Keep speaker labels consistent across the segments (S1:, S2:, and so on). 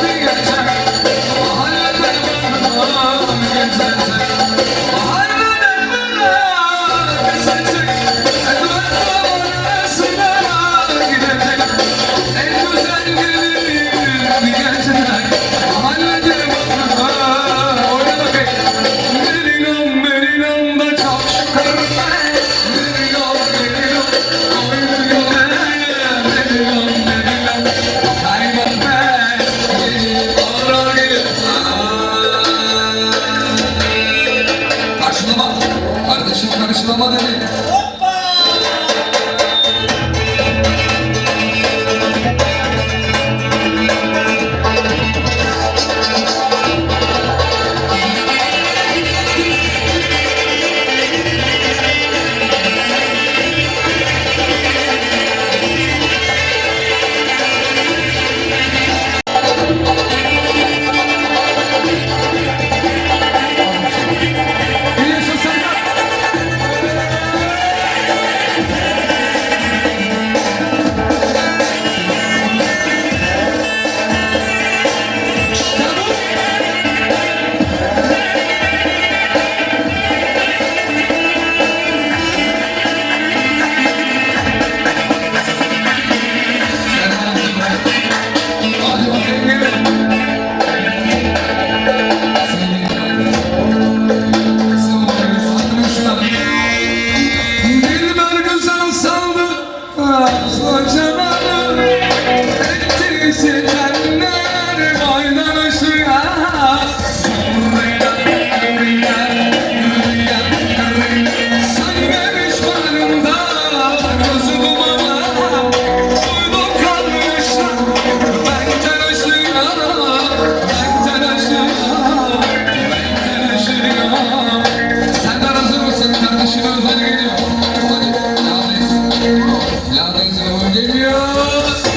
S1: Thank you. açıklama dedik. thanks to Lord.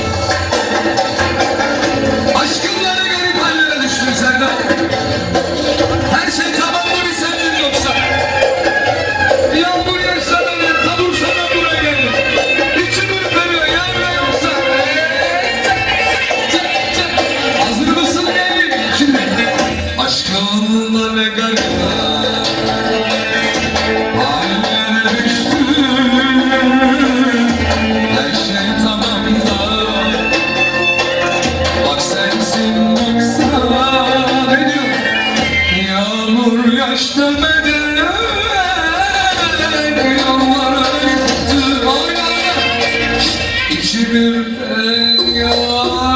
S1: Yağmur yaş demediler Yollara gitti ayağına İçimimden yağ